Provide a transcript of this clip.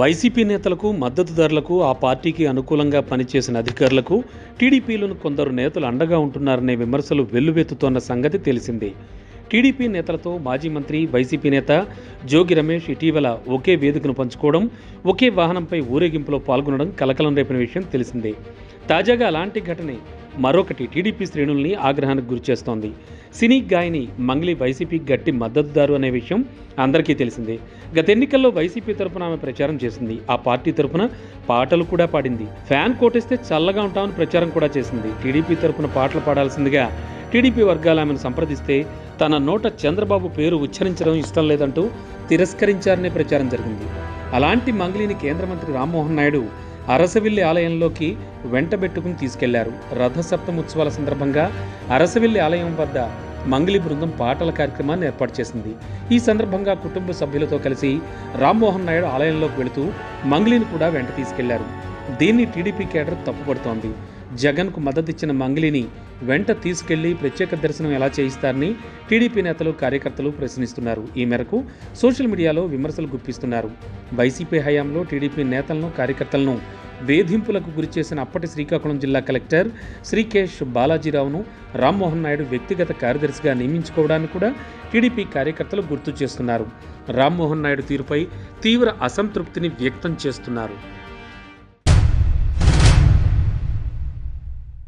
YCP నేతలకు మద్దతుదారులకు ఆ పార్టీకి అనుకూలంగా పనిచేసిన అధికారులకు టీడీపీలోని కొందరు నేతలు అండగా ఉంటున్నారనే విమర్శలు వెల్లువెత్తుతోన్న సంగతి తెలిసిందే. టీడీపీ నేతలతో మాజీ మంత్రి వైసీపీ నేత జోగి రమేష్ ఇటీవల ఒకే వేదికను పంచుకోవడం ఒకే వాహనంపై ఊరేగింపులో పాల్గొనడం కలకలం రేపిన విషయం తెలిసిందే. తాజాగా అలాంటి ఘటనే మరొకటి టీడీపీ శ్రేణుల్ని ఆగ్రహానికి గురిచేస్తోంది సినీ గాయని మంగ్లీ వైసీపీకి గట్టి మద్దతుదారు అనే విషయం అందరికీ తెలిసిందే. గత ఎన్నికల్లో వైసీపీ తరపున ఆమె ప్రచారం చేసింది. ఆ పార్టీ తరపున పాటలు కూడా పాడింది. ఫ్యాన్ కోటేస్తే చల్లగా ఉంటామని ప్రచారం కూడా చేసింది. టీడీపీ తరపున పాటలు పాడాల్సిందిగా టీడీపీ వర్గాలు ఆమెను సంప్రదిస్తే తన నోట చంద్రబాబు పేరు ఉచ్చరించడం ఇష్టం లేదంటూ తిరస్కరించారనే ప్రచారం జరిగింది. అలాంటి మంగ్లీని కేంద్ర మంత్రి రామ్మోహన్ నాయుడు అరసవిల్లి ఆలయంలోకి వెంటబెట్టుకుని తీసుకెళ్ళారు రథసప్తమి ఉత్సవాల సందర్భంగా అరసవిల్లి ఆలయం వద్ద మంగళి బృందం పాటల కార్యక్రమాన్ని ఏర్పాటు చేసింది. ఈ సందర్భంగా కుటుంబ సభ్యులతో కలిసి రామ్మోహన్ నాయుడు ఆలయంలోకి వెళుతూ మంగళిని కూడా వెంట తీసుకెళ్ళారు. దీన్ని టీడీపీ కేడర్ తప్పుపడుతోంది. జగన్కు మద్దతిచ్చిన మంగ్లిని వెంట తీసుకెళ్ళి ప్రత్యేక దర్శనం ఎలా చేయిస్తారని టీడీపీ నేతలు కార్యకర్తలు ప్రశ్నిస్తున్నారు. ఈ మేరకు సోషల్ మీడియాలో విమర్శలు గుప్పిస్తున్నారు. వైసీపీ హయాంలో టీడీపీ నేతలను కార్యకర్తలను వేధింపులకు గురిచేసిన అప్పటి శ్రీకాకుళం జిల్లా కలెక్టర్ శ్రీకేష్ బాలాజీరావును రామ్మోహన్ నాయుడు వ్యక్తిగత కార్యదర్శిగా నియమించుకోవడాన్ని కూడా టీడీపీ కార్యకర్తలు గుర్తు చేస్తున్నారు. రామ్మోహన్ నాయుడు తీరుపై తీవ్ర అసంతృప్తిని వ్యక్తం చేస్తున్నారు.